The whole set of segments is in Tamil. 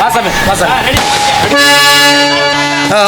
வாசமே ஆ.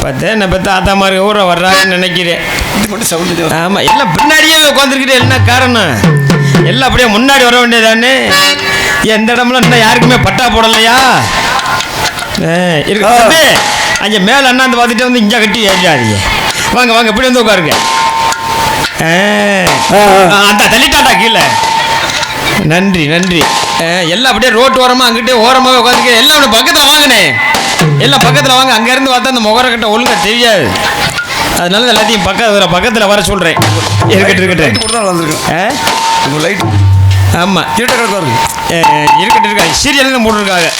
பார்த்தேன் என்ன பற்றி ஆத்தா மாதிரி ஊரை வர்றாங்கன்னு நினைக்கிறேன். ஆமாம் எல்லாம் பின்னாடியே உட்காந்துருக்கிட்டே என்ன காரணம்? எல்லாம் அப்படியே முன்னாடி வர வேண்டியதானே எந்த இடம்லாம் இன்னும் யாருக்குமே பட்டா போடலையா? இருக்கு. அங்கே மேலே அண்ணாந்து பார்த்துட்டு வந்து இங்கே கட்டி ஏறிடாதீங்க. வாங்க வாங்க இப்படி வந்து உட்காருங்க. அந்த தள்ளிட்டாட்டா கீழே. நன்றி நன்றி. எல்லாம் அப்படியே ரோட்டு ஓரமாக அங்கிட்டே ஓரமாக உட்காந்துக்க எல்லாம் அப்படி பக்கத்தில் வாங்கினே எல்லாம் பக்கத்தில் வாங்க. அங்கேருந்து பார்த்தா அந்த முகரக்கட்டை ஒழுங்கா தெரியாது. அதனால எல்லாத்தையும் பக்கத்தில் பக்கத்தில் வர சொல்கிறேன் இருக்கட்டும் இருக்கட்டும். போட்டு தான் வந்திருக்கேன் ஆ உங்க லைட் ஆமாம் இருட்ட கிடக்கு பாருங்க இருக்கட்டும் இருக்கா சீரியல் போட்டிருக்காங்க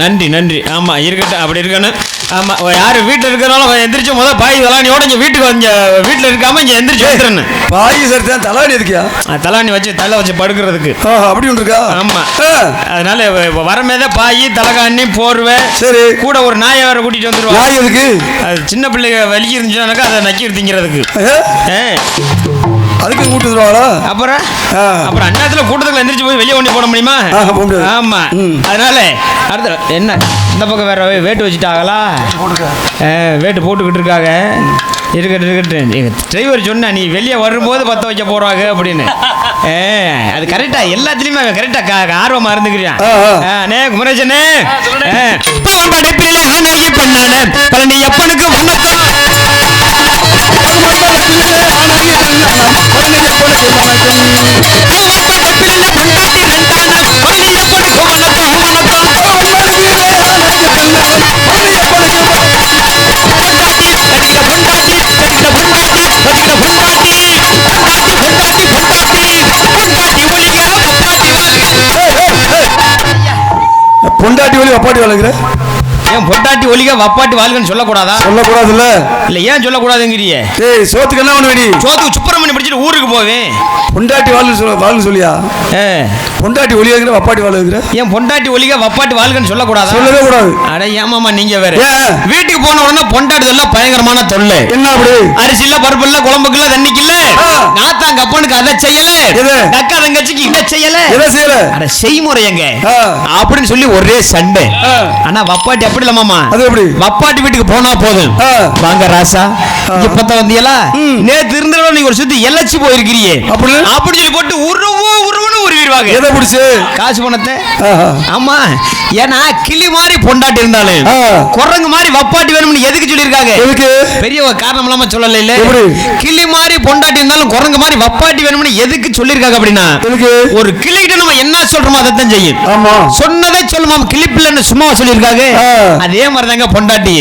நன்றி நன்றி. ஆமாம் இருக்கட்டும் அப்படி இருக்கணும். ஆமாம் யார் வீட்டில் இருக்கிறனால எந்திரிச்சு முதல் பாய் நீ இங்கே வீட்டுக்கு வந்து வீட்டில் இருக்காமல் இங்கே எந்திரிச்சு வந்துடணும் பாய் சார் தான் தலாடி எதுக்கியா தலாணி வச்சு தலை வச்சு படுக்கிறதுக்கு. அப்படி ஒன்று இருக்கா ஆமா. ஆ, அதனால வரமேத பாய் தலகாணி போர்வை சரி. கூட ஒரு நாயை வேற கூட்டிட்டு வந்துருவா. நாய் எதுக்கு? அது சின்ன பிள்ளைங்க வலிக்கு இருந்துச்சுனாக்கா அதை நக்கி திங்கிறதுக்கு. ஆ, அதுக்கு கூட்டு வந்துருவாங்களா அப்புறம். அப்புறம் அந்நேரத்துல கூட்டத்துக்கு எந்திரிச்சு போய் வெளியே கொண்டு போட முடியுமா. ஆமா. அதனால அடுத்த என்ன இந்த பக்கம் வேற வேட்டு வச்சுட்டாங்களா? வேட்டு போட்டுக்கிட்டு இருக்காங்க இருக்கட்டும் இருக்கட்டும். எங்க டிரைவர் சொன்னா நீ வெளியே வரும்போது பத்த வைக்க போறாங்க அப்படின்னு. அது கரெக்டா எல்லாத்துலயுமே கரெக்டா ஆர்வமா இருந்துக்கிறியான் ஆ, ஆ. ஆ, அண்ணே குமரேசனே. பவன் படைப்பிலே ஆனாகி பெண்ணான பழனி அப்பனுக்கு வணக்கம் பொண்டாட்டி வழி அப்பாட்டி வளர்க்குற? ஏன் பொண்டாட்டி ஒளிக வப்பாட்டி வாழ்கன்னு சொல்லக்கூடாதா? சொல்லக்கூடாதுல்ல. இல்ல ஏன் சொல்லக்கூடாதுங்கிறியே? டேய் சோத்துக்கு என்ன பண்ண வேடி சோத்துக்கு சுப்பிரமணியம் படிச்சுட்டு ஊருக்கு போவேன். பொண்டாட்டி வாழ்னு சொல்ல வாழ்னு சொல்லியா? பொண்டாட்டி ஒளியாங்கிற அப்பாட்டி வாழ்க்குற ஏன் பொண்டாட்டி ஒளிக வப்பாட்டி வாழ்கன்னு சொல்லக்கூடாதா? சொல்லவே கூடாது. அட ஏமாமா நீங்க வேற? வீட்டுக்கு போன உடனே பொண்டாட்டி சொல்ல பயங்கரமான தொல்லை. என்ன அப்படி? அரிசி இல்ல பருப்பு இல்ல குழம்புக்கு இல்ல தண்ணிக்கு இல்ல. நாத்தாங்க அப்பனுக்கு அதை செய்யல? அக்கா தங்கச்சிக்கு இதை செய்யல. எதை செய்யல? அட செய்முறை எங்க? ஆ. அப்படின்னு சொல்லி ஒரே சண்டை. ஆனா வப்பாட்டி அப்படி இல்ல மாமா. அது எப்படி? வப்பாட்டி வீட்டுக்கு போனா போதும். வாங்க ராசா. இப்பத்த வந்தியலா. நேத்து இருந்தவங்க நீங்க ஒரு சுத்தி எல்லச்சி போயிருக்கிறியே அப்படி? அப்படி சொல்லி போட்டு உருவோ உருவன்னு உருவிடுவாங்க பிடிச்சு காசு பணத்தை. ஆமா ஏன்னா கிளி மாதிரி பொண்டாட்டி இருந்தாலும். குரங்கு மாதிரி வப்பாட்டி வேணும்னு எதுக்கு சொல்லியிருக்காங்க எதுக்கு பெரிய காரணம் இல்லாம சொல்லல இல்ல? கிளி மாதிரி பொண்டாட்டி இருந்தாலும் குரங்கு மாதிரி வப்பாட்டி வேணும்னு எதுக்கு சொல்லியிருக்காங்க அப்படின்னா ஒரு கிளிகிட்ட நம்ம என்ன சொல்றோமோ அதைத்தான் செய்யும் ஆமா சொன்னதை சொல்லுமா கிளிப்பில்லைன்னு சும்மா சொல்லியிருக்காங்க. அதே மாதிரிதாங்க பொண்டாட்டி.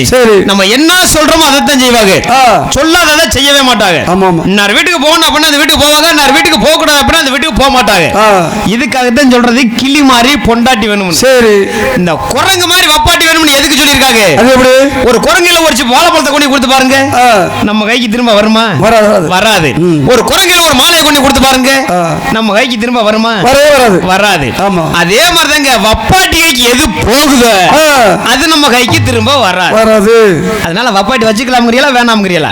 நம்ம என்ன சொல்றோமோ அதைத்தான் செய்வாங்க ஆ. சொல்லாததை செய்யவே மாட்டாங்க. இன்னார் வீட்டுக்கு போகணும் அப்படின்னா அந்த வீட்டுக்கு போவாங்க இன்னார் வீட்டுக்கு போக கூடாது அப்படின்னா அந்த வீட்டுக்கு போக மாட்டாங்க ஆ. இதுக்காகத்தான் சொல்றது. கிளி மாதிரி பொண்டாட்டி வேணும்னு. சரி. இந்த குரங்கு மாதிரி வப்பாட்டி வேணும்னு எதுக்கு சொல்லியிருக்காங்க? அது எப்படி? ஒரு குரங்குல ஒரு வாழைப்பழத்தை கொண்டு கொடுத்து பாருங்க. நம்ம கைக்கு திரும்ப வருமா? வராது. ஒரு குரங்குல ஒரு மாலையை கொண்டு கொடுத்து பாருங்க. நம்ம கைக்கு திரும்ப வருமா? வராது. வராது. ஆமா. அதே மாதிரிதாங்க வப்பாட்டி கைக்கு எது போகுதோ. அது நம்ம கைக்கு திரும்ப வராது. வராது. அதனால வப்பாட்டி வச்சுக்கலாம்ங்கிறீங்களா வேணாம்ங்கிறீங்களா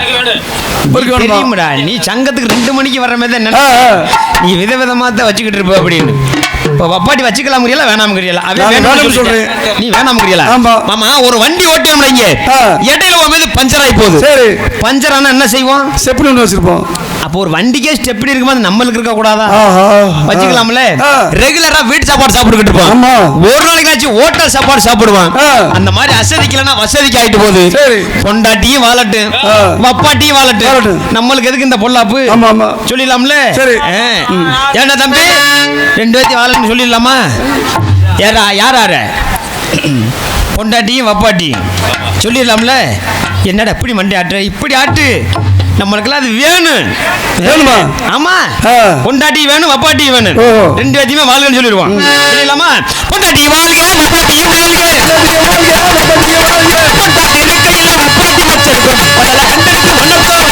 இருக்கு வேணுமா? தெரியுமாடா நீ சங்கத்துக்கு ரெண்டு மணிக்கு வர மாதிரி தான். நீ விதவிதமா தான் வச்சுக்கிட்டு இருப்ப அப்படின்னு. இப்போ வப்பாட்டி அவன் நான் வேணும்னு வேணும்னு சொல்லிட்டேன். சொல்றேன். நீ வேணாம்ங்கிறீங்களா ஆமா. மாமா ஒரு வண்டி ஓட்டியோம் இங்க. இடையில உன் மீது பஞ்சர் ஆகி போகுது சரி பஞ்சர் ஆனா என்ன செய்வோம் செப்புனு ஒன்று வச்சிருப்போம் அப்போ ஒரு வண்டிக்கே ஸ்டெப்னி இருக்கும்போது நம்மளுக்கு இருக்க கூடாதா? வச்சுக்கலாம்ல. ரெகுலரா வீட்டு சாப்பாடு சாப்பிட்டுக்கிட்டு இருப்பான். ஆமா. ஒரு நாளைக்காச்சும் ஹோட்டல் சாப்பாடு சாப்பிடுவான். அந்த மாதிரி அசதிக்கலன்னா வசதிக்கு ஆயிட்டு போகுது. பொண்டாட்டியும் வாழட்டு. வப்பாட்டியும் வாழட்டு. நம்மளுக்கு எதுக்கு இந்த பொல்லாப்பு? சொல்லிடலாம்ல. ஏன்டா தம்பி? ரெண்டு பேர்த்தையும் வாழன்னு சொல்லிடலாமா? யாரா யார் யார பொண்டாட்டியும் வப்பாட்டியும். சொல்லிடலாம்ல? என்னடா இப்படி மண்டை ஆட்டுற? இப்படி ஆட்டு. நம்மளுக்கெல்லாம் அது வேணும். வேணுமா? ஆமா. பொண்டாட்டி வேணும் வப்பாட்டி வேணும். ரெண்டு பேத்தையுமே வாழ்கன்னு சொல்லிடுவான். சொல்லிடலாமா பொண்டாட்டி வாழ்க வப்பாட்டியும் வாழ்க. பொண்டாட்டி இருக்கையில வப்பாட்டி வச்சிருக்கும் முதல்ல கண்டெடுத்து வணக்கம்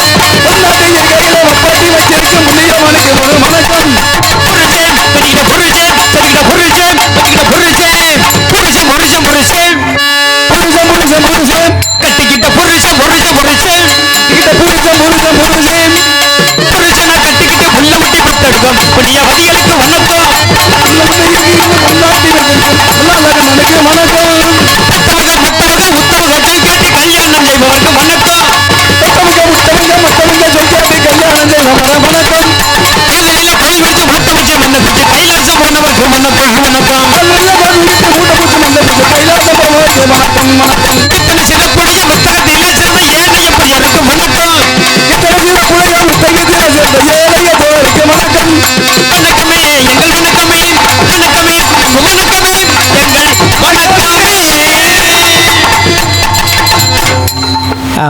பொண்டாட்டியின் கையில வப்பாட்டி வச்சிருக்க முனியவனுக்கு ஒரு வணக்கம் புருஷன் பெரிய புருஷன் பெரிய புருஷன் பெரிய புருஷன் புருஷன் புருஷன் புருஷன் புருஷன் புருஷன் புருஷன் கட்டிக்கிட்ட புருஷன் புருஷன் புருஷன். வணக்கம் பொண்டாட்டி பதிகளுக்கு வணக்கம் மகனுக்கு வணக்கம் மத்தவங்க மத்தவங்க உத்தரவு கேட்டு கல்யாணம் செய்பவருக்கு வணக்கம் மத்தவங்க மத்தவங்க மத்தவங்க சொல்லிட்டு கல்யாணம் செய்வாங்க வணக்கம் காலையில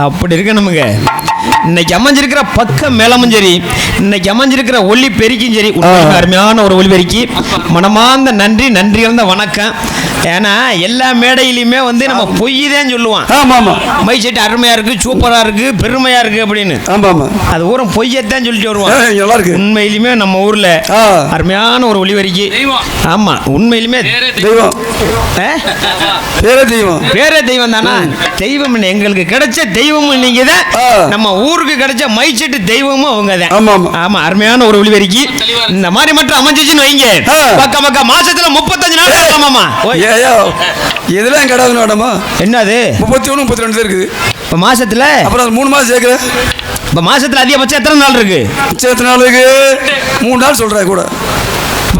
அப்படி இருக்கு நமக்கு இன்னைக்கு அமைஞ்சிருக்கிற பக்கம் மேலமும் சரி இன்னைக்கு அமைஞ்சிருக்கிற ஒளி பெருக்கும் சரி அருமையான ஒரு ஒளி பெருக்கி. மனமார்ந்த நன்றி நன்றி இருந்த வணக்கம். ஏன்னா எல்லா மேடையிலையுமே வந்து நம்ம பொய் தான் சொல்லுவான் ஆமா ஆமா மை செட்டு அருமையா இருக்கு சூப்பரா இருக்கு பெருமையா இருக்கு அப்படின்னு. அது ஊரம் பொய்யத்தான் சொல்லிட்டு வருவான் உண்மையிலுமே நம்ம ஊர்ல ஆ. அருமையான ஒரு ஒளிவரிக்கை ஆமா உண்மையிலுமே தெய்வம்? பேரே தெய்வம். வேற தெய்வம் தானா? தெய்வம் என்ன? எங்களுக்கு கிடைச்ச தெய்வமும் நீங்க தான். நம்ம ஊருக்கு கிடைச்ச மைச்செட்டு தெய்வமும் அவங்க தான் ஆமா. அருமையான ஒரு ஒளிவரிக்கை இந்த மாதிரி மட்டும் அமைஞ்சிச்சுன்னு வைங்க. ஆ. பக்க பக்க மாசத்துல முப்பத்தஞ்சு நாள் ஆமாமா ஏயோ இதெல்லாம் கிடையாது மேடமா என்னது? முப்பத்தி ஒன்று முப்பத்தி ரெண்டு இருக்குது. இப்ப மாசத்துல? அப்புறம் மூணு மாதம் சேர்க்குற இப்ப மாசத்துல அதிகபட்சம் எத்தனை நாள் இருக்கு? சேர்த்து நாளுக்கு மூணு நாள் சொல்கிறேன் கூட.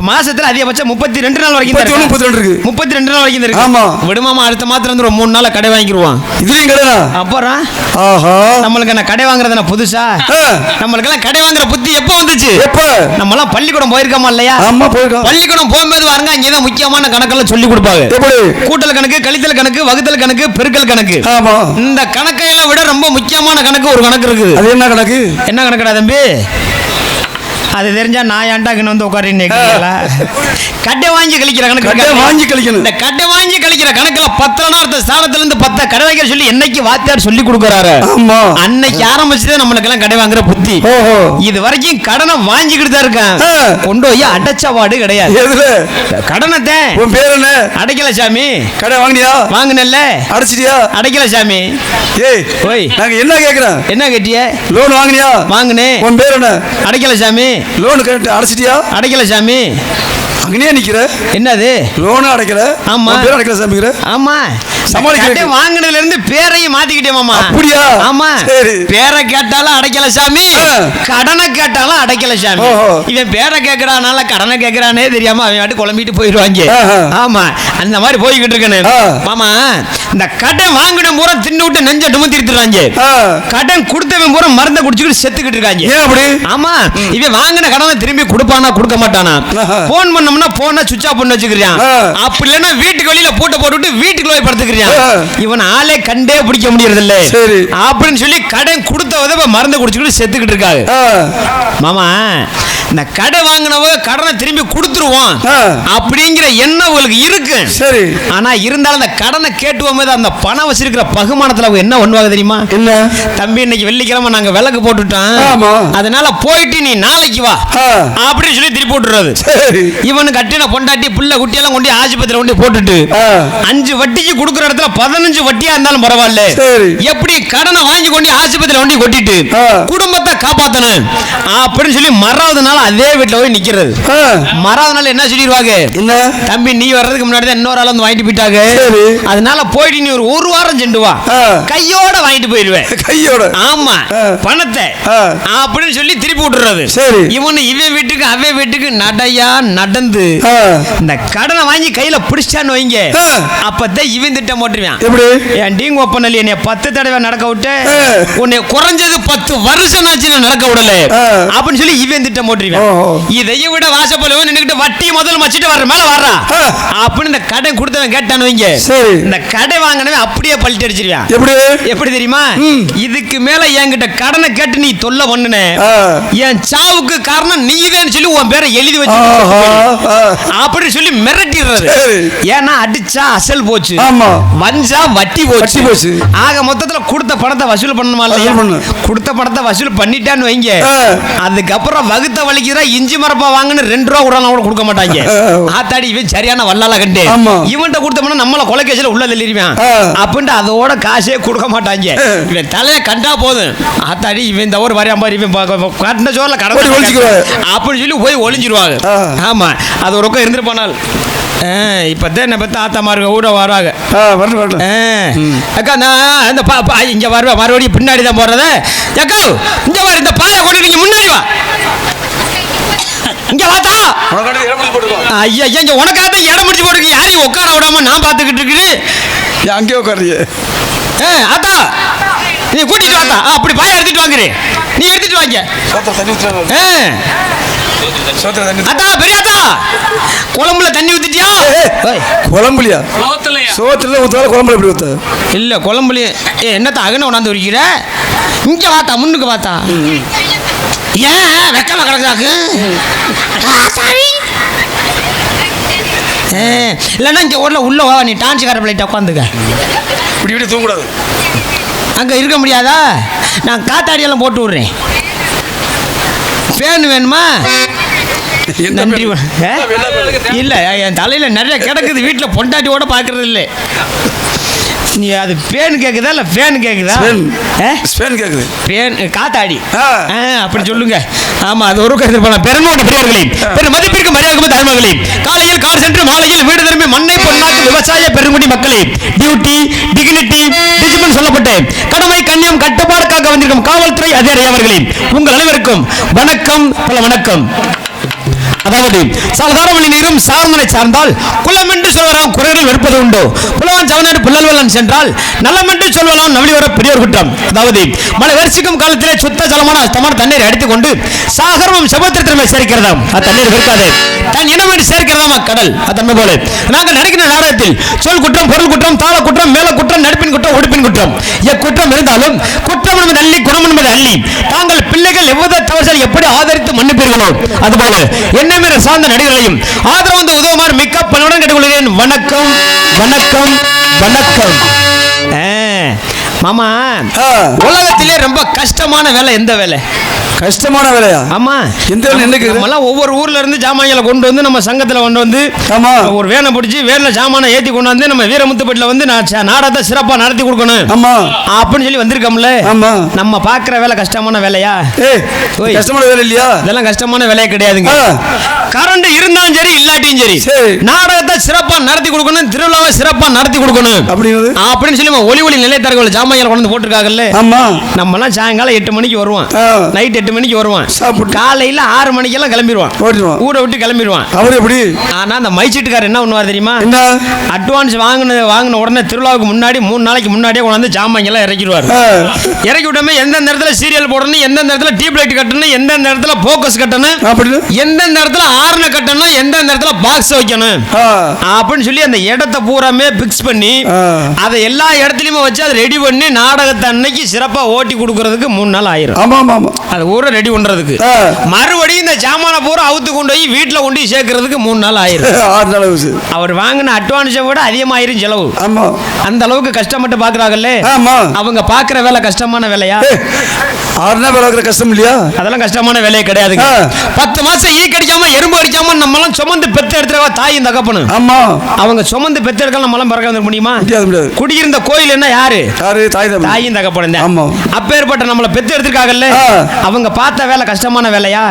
மாசத்துல அதிகபட்சம் முப்பத்தி ரெண்டு நாள் வரைக்கும் முப்பத்தி ரெண்டு இருக்கு. முப்பத்தி ரெண்டு நாள் வரைக்கும் இருக்கு. ஆமா. விடுமாமா அடுத்த மாத்திரம் வந்து ஒரு மூணு நாள் கடை வாங்கிடுவான் இதுலேயும் கிடையா அப்புறம் ஆஹா. நம்மளுக்கு என்ன கடை வாங்குறது என்ன புதுசா? ஆ. நம்மளுக்கெல்லாம் கடை வாங்குற புத்தி எப்போ வந்துச்சு? எப்போ? நம்மலாம் பள்ளிக்கூடம் போயிருக்கோமா இல்லையா? அம்மா போயிருக்கோம். பள்ளிக்கூடம் போகும்போது பாருங்க அங்கேதான் முக்கியமான கணக்கெல்லாம் சொல்லி கொடுப்பாங்க. எப்படி? கூட்டல் கணக்கு கழித்தல் கணக்கு வகுத்தல் கணக்கு பெருக்கல் கணக்கு. ஆமா. இந்த கணக்கையெல்லாம் விட ரொம்ப முக்கியமான கணக்கு ஒரு கணக்கு இருக்குது. அது என்ன கணக்கு? என்ன கணக்குடா தம்பி? அது தெரிஞ்சா நான் ஏன்டா இங்க வந்து உட்காரின்னு கேட்குறீங்களா கடை வாங்கி கழிக்கிற கணக்கு கடை இருக்காது. வாங்கி கழிக்கணும். இந்த கடை வாங்கி கழிக்கிற கணக்குல பத்திரனா ஒருத்த ஸ்தானத்துல இருந்து பத்த கடை வைக்க சொல்லி என்னைக்கு வாத்தியார் சொல்லி கொடுக்குறாரு? அன்னைக்கு ஆரம்பிச்சதே நம்மளுக்கு எல்லாம் கடை வாங்குற புத்தி. இது வரைக்கும் கடனை வாங்கிக்கிட்டு தான் இருக்கேன். கொண்டு போய் அடைச்ச வாடு கிடையாது. எதுல? கடனை தான் உன் பேர் என்ன? அடைக்கல சாமி. கடை வாங்கினியா? வாங்கினல்ல அடைச்சிட்டியா? அடைக்கல சாமி. ஏய் ஓய். நாங்க என்ன கேக்குறோம்? என்ன கேட்டிய? லோன் வாங்கினியா? வாங்கினேன். உன் பேர் என்ன? அடைக்கல சாமி. லோன் கேட்டு அடைச்சிட்டியா அடைக்கல சாமி அங்கனே நிக்கிற என்னது லோனும் அடைக்கல ஆமா. பேர் அடைக்கல சாமிக்கிற ஆமா சமாளிக்கிறதுக்கு. கடை வாங்கினதுல இருந்து பேரையும் மாத்திக்கிட்டே மாமா அப்படியா? ஆமா சரி. பேரை கேட்டாலும் அடைக்கல சாமி. கடனை கேட்டாலும் அடைக்கல சாமி. இவன் பேரை கேட்கறானால கடனை கேட்கறானே தெரியாம அவன் வாட்டு குழம்பிட்டு போயிடுவாங்க. ஆமா அந்த மாதிரி போய்கிட்டு இருக்கேன். மாமா இந்த கடன் வாங்கின பூரா தின்னு விட்டு நெஞ்ச டுமத்தி எடுத்துறாங்க ஆ. கடன் கொடுத்தவன் பூரா மருந்தை குடிச்சுக்கிட்டு செத்துக்கிட்டு இருக்காங்க ஏன் அப்படி ஆமா இவன் வாங்கின கடனை திரும்பி கொடுப்பானா கொடுக்க மாட்டானா. போன் பண்ணோம்னா போனை சுவிட்ச் ஆஃப் பண்ணி வச்சுக்கிறான். அப்படி இல்லைன்னா வீட்டுக்கு வெளியில பூட்டை போட்டுட்டு வீட்டுக்குள்ள போய் படுத்துக்கிறான். இவன் ஆளே கண்டே பிடிக்க முடியறது இல்ல. அப்படின்னு சொல்லி கடன் கொடுத்த உதவ மருந்து குடிச்சுக்கிட்டு செத்துக்கிட்டு இருக்காங்க. மாமா இந்த கடை வாங்கினவங்க கடனை திரும்பி கொடுத்துருவோம். அப்படிங்கிற எண்ணம் உங்களுக்கு இருக்கு சரி ஆனா இருந்தாலும் அந்த கடனை கேட்டு போகும்போது அந்த பணம் வச்சிருக்கிற பகுமானத்துல அவங்க என்ன பண்ணுவாங்க தெரியுமா என்ன தம்பி இன்னைக்கு வெள்ளிக்கிழமை நாங்க விளக்கு போட்டுட்டோம். அதனால போயிட்டு நீ நாளைக்கு வா. அப்படின்னு சொல்லி திருப்பி விட்டுறது இவனு கட்டின பொண்டாட்டி புள்ள குட்டியெல்லாம் கொண்டு ஆஸ்பத்திரியில கொண்டு போட்டுட்டு. அஞ்சு வட்டிக்கு கொடுக்குற இடத்துல பதினஞ்சு வட்டியா இருந்தாலும் பரவாயில்ல. எப்படி கடனை வாங்கி கொண்டு ஆஸ்பத்திரியில கொண்டு கொட்டிட்டு. குடும்பத்தை காப்பாத்தணும் அப்படின்னு சொல்லி மறாவது நாள் நாள் அதே வீட்டுல போய் நிக்கிறது மறாத நாள் என்ன சொல்லிடுவாங்க என்ன தம்பி நீ வர்றதுக்கு முன்னாடி தான் இன்னொரு ஆள் வந்து வாங்கிட்டு போயிட்டாங்க. அதனால போயிட்டு நீ ஒரு ஒரு வாரம் சென்று வா. கையோட வாங்கிட்டு போயிடுவேன் கையோட ஆமா. பணத்தை. அப்படின்னு சொல்லி திருப்பி விட்டுறது சரி. இவனு இவன் வீட்டுக்கு அவன் வீட்டுக்கு நடையா நடந்து இந்த கடனை வாங்கி கையில பிடிச்சான்னு வைங்க. அப்பதான் இவன் திட்டம் போட்டுருவான் எப்படி என் டீங் ஒப்பனல் என்னை பத்து தடவை நடக்க விட்டு. உன்னை குறைஞ்சது பத்து வருஷம் ஆச்சு நான் நடக்க விடல. அப்படின்னு சொல்லி இவன் திட்டம் போட்டுருவான் ஓஹோ. இதையும் விட வாசப்பலவன் நின்னுக்கிட்டு வட்டி முதல் மச்சிட்டு வர்ற மேல வர்றா ஆ. அப்படின்னு இந்த கடை கொடுத்தவன் கேட்டான்னு வைங்க. இந்த கடை வாங்கினவன் அப்படியே பல்ட்டி அடிச்சிருவான் எப்படி எப்படி தெரியுமா. இதுக்கு மேல என்கிட்ட கடனை கேட்டு நீ தொல்லை பண்ணுன. என் சாவுக்கு காரணம் நீதான் சொல்லி உன் பேரை எழுதி வச்சு ஆஹா, ஆ. அப்படி சொல்லி மிரட்டிடுறது சரி. ஏன்னா அடிச்சா அசல் போச்சு. வஞ்சா வட்டி போச்சு போச்சு. ஆக மொத்தத்துல கொடுத்த பணத்தை வசூல் பண்ணணுமா இல்லையா வசூல் பண்ணு. கொடுத்த பணத்தை வசூல் பண்ணிட்டான்னு வைங்க. அதுக்கப்புறம் வகுத்த வலிக்குதா இஞ்சி மரப்பா வாங்குன்னு ரெண்டு ரூபா கூட கூட கொடுக்க மாட்டாங்க. ஆத்தாடி இவன் சரியான வல்லால கண்டு. இவன்ட்ட கொடுத்த பணம் நம்மள கொலைக்கேசில உள்ள தள்ளிடுவான். அப்படின்ட்டு அதோட காசே கொடுக்க மாட்டாங்க. இவன் தலையை கண்டா போதும். ஆத்தாடி இவன் இந்த ஒரு வரையா மாதிரி இவன் கட்டின கடந்து ஒளிஞ்சுக்குவாரு. அப்படின்னு சொல்லி போய் ஒளிஞ்சிருவாங்க. ஆமா. அது ஒரு பக்கம் இருந்துட்டு போனால். இப்பதான் என்ன பத்தி ஆத்தாமாருங்க கூட வராங்க. அக்கா நான் இந்த பா இங்க வருவேன். மறுபடியும் பின்னாடி தான் போறது. அக்கா இங்க வர இந்த பாயை கொண்டு நீங்க முன்னாடி வா. இங்க வாத்தா பிடிச்சு. ஐயா ஐயா, இங்க உனக்காக தான் இடம் முடிச்சு போட்டுருக்கு யாரையும் உட்கார விடாம நான் பார்த்துக்கிட்டு இருக்குது அங்கேயே உட்காருறியே. ஆ, ஆத்தா. நீ கூட்டிட்டு வாத்தா. அப்படி பாயை எடுத்துட்டு வாங்குறே. நீ எடுத்துட்டு வாங்க. அத்தா பெரியாத்தா குழம்புல தண்ணி ஊத்திட்டியா? குழம்புலையா? சோத்துல ஊத்தாலும் குழம்புல எப்படி ஊத்த? இல்ல குழம்புலயே. ஏ என்னத்த அகன உணாந்து உரிக்கிற இங்க வாத்தா முன்னுக்கு வாத்தா. ஏன்? வெக்கமா கிடக்குறாக்கு ஏ, இல்லைன்னா இங்க ஊர்ல உள்ள வா நீ டான்ஸுக்கார பிள்ளைகிட்ட உட்காந்துக்க. இப்படி இப்படி தூங்கக்கூடாது. அங்க இருக்க முடியாதா? நான் காத்தாடியெல்லாம் போட்டு விடுறேன். ஃபேன் வேணுமா? நன்றி? இல்ல என் தலையில நிறைய கிடக்குது. வீட்டுல பொண்டாட்டியோட பாக்குறது இல்ல. நீ அது பேன் கேக்குதா இல்ல ஃபேன் கேக்குதா? ஸ்பெயின். கேக்குது. பேன் காத்தாடி. அப்படி சொல்லுங்க. ஆமா அது ஒரு கருத்து போன பெருமோட பெரியவர்களே பெரும் மதிப்பிற்கு மரியாதை தர்மங்களே காலையில் கார் சென்று மாலையில் வீடு திரும்பி மண்ணை பொன்னாக்கு விவசாய பெருங்குடி மக்களே டியூட்டி டிகினிட்டி டிஜிமன் சொல்லப்பட்டு கடமை கண்ணியம் கட்டுப்பாடுக்காக வந்திருக்கும் காவல்துறை அதிகாரி அவர்களே உங்கள் அனைவருக்கும் வணக்கம் பல வணக்கம். அதாவது சாதாரண நீரும் சார்ந்தனை சார்ந்தால் குலம் என்று சொல்வராம் குறைகள் வெறுப்பது உண்டு. புலவன் சவநாடு புல்லல்வலன் சென்றால் நலம் என்று சொல்வதாம் நவழி வர பெரியோர் குற்றம். அதாவது மழை வரிசிக்கும் காலத்திலே சுத்த ஜலமான அஸ்தமான தண்ணீர் அடித்துக் கொண்டு சாகரமும் சமுத்திரத்திலுமே சேர்க்கிறதாம் அத்தண்ணீர் இருக்காது தன் இனம் என்று சேர்க்கிறதாம் கடல்? அத்தன்மை போல. நாங்கள் நடிக்கிற நாடகத்தில் சொல் குற்றம் பொருள் குற்றம் தாள குற்றம் மேல குற்றம் நடிப்பின் குற்றம் உடுப்பின் குற்றம். எக்குற்றம் இருந்தாலும் குற்றம் என்பது அள்ளி குணம் என்பது அள்ளி. தாங்கள் பிள்ளைகள் எவ்வித தவறு எப்படி ஆதரித்து மன்னிப்பீர்களோ? அதுபோல என்ன மேல சார்ந்த நடிகர்களையும் ஆதரவு வந்து உதவுமாறு மிக்க பலனுடன் கேட்டுக்கொள்கிறேன். வணக்கம் வணக்கம் வணக்கம். மாமா. உலகத்திலே ரொம்ப கஷ்டமான வேலை எந்த வேலை? கஷ்டமான வேலையா? ஆமா. எந்த வேலை ஒவ்வொரு ஊர்ல இருந்து ஜாமான்களை கொண்டு வந்து நம்ம சங்கத்துல கொண்டு வந்து ஆமா. ஒரு வேனை பிடிச்சி வேனில் சாமானை ஏத்தி கொண்டு வந்து நம்ம வீரமுத்துப்பட்டில் வந்து நான் நாடகத்தை சிறப்பா நடத்தி கொடுக்கணும். ஆமா. அப்படின்னு சொல்லி வந்திருக்கோம்ல. ஆமா. நம்ம பார்க்குற வேலை கஷ்டமான வேலையா. கஷ்டமான வேலை இல்லையா? இதெல்லாம் கஷ்டமான வேலையே கிடையாதுங்க. கரண்ட் இருந்தாலும் சரி இல்லாட்டியும் சரி. நாடகத்தை சிறப்பா நடத்தி கொடுக்கணும் திருவிழாவை சிறப்பா நடத்தி கொடுக்கணும். அப்படிங்கிறது? அப்படின்னு சொல்லி நம்ம ஒளி ஒளி நிலையத்தார்கள் ஜாமான்களை கொண்டு போட்டிருக்காங்கல்ல. ஆமா. நம்மலாம் சாயங்காலம் எட்டு மணிக்கு வருவான். நைட் எட்டு மணிக்கு வருவான். காலையில ஆறு மணிக்கெல்லாம் கிளம்பிடுவான் ஓடிடுவான் ஊரை விட்டு கிளம்பிடுவான் அவர் எப்படி? ஆனா அந்த மைச்சீட்டுக்காரர் என்ன பண்ணுவார் தெரியுமா? அட்வான்ஸ் வாங்கின வாங்கின உடனே திருவிழாவுக்கு முன்னாடி மூணு நாளைக்கு முன்னாடியே கொண்டாந்து ஜாமான் எல்லாம் இறக்கிடுவார். இறக்கி விட்டோமே எந்தெந்த இடத்துல சீரியல் போடணும் எந்தெந்த இடத்துல டியூப் லைட் கட்டணும் எந்தெந்த இடத்துல ஃபோக்கஸ் கட்டணும் அப்படின்னு? எந்தெந்த இடத்துல ஆர்ன கட்டணும் எந்தெந்த இடத்துல பாக்ஸ் வைக்கணும்? அப்படின்னு சொல்லி அந்த இடத்த பூராமே பிக்ஸ் பண்ணி. அதை எல்லா இடத்துலயுமே வச்சு அதை ரெடி பண்ணி நாடகத்தை அன்னைக்கு சிறப்பா ஓட்டி கொடுக்கறதுக்கு மூணு நாள் ஆயிரும். ஆமா ஆமா அது ஊரை ரெடி பண்றதுக்கு. மறுபடியும் இந்த சாமானை பூரா அவுத்து கொண்டு போய் வீட்டுல கொண்டு போய் சேர்க்கறதுக்கு மூணு நாள் ஆயிரும். அவர் வாங்கின அட்வான்ஸை விட அதிகமாயிரும் செலவு. ஆமா. அந்த அளவுக்கு கஷ்டப்பட்டு பாக்குறாங்கல்ல? அவங்க பாக்குற வேலை கஷ்டமான வேலையா? ஆறு நாள் வேலை கஷ்டம் இல்லையா? அதெல்லாம் கஷ்டமான வேலையே கிடையாதுங்க. பத்து மாசம் ஈ கடிக்காம எறும்பு நம்மலாம் சுமந்து பெத்து எடுத்துறவா தாயும் தகப்பனும். ஆமா. அவங்க சுமந்து பெத்து எடுக்க நம்மளாம் பிறக்க வந்து முடியுமா? முடியாது முடியாது. குடியிருந்த கோயில் என்ன யாரு? யாரு? தாய் தாயும் தகப்பனும் தான். ஆமா. அப்பேற்பட்ட நம்மளை பெத்து எடுத்திருக்காங்கல்ல. அவங்க பார்த்த வேலை கஷ்டமான வேலையா?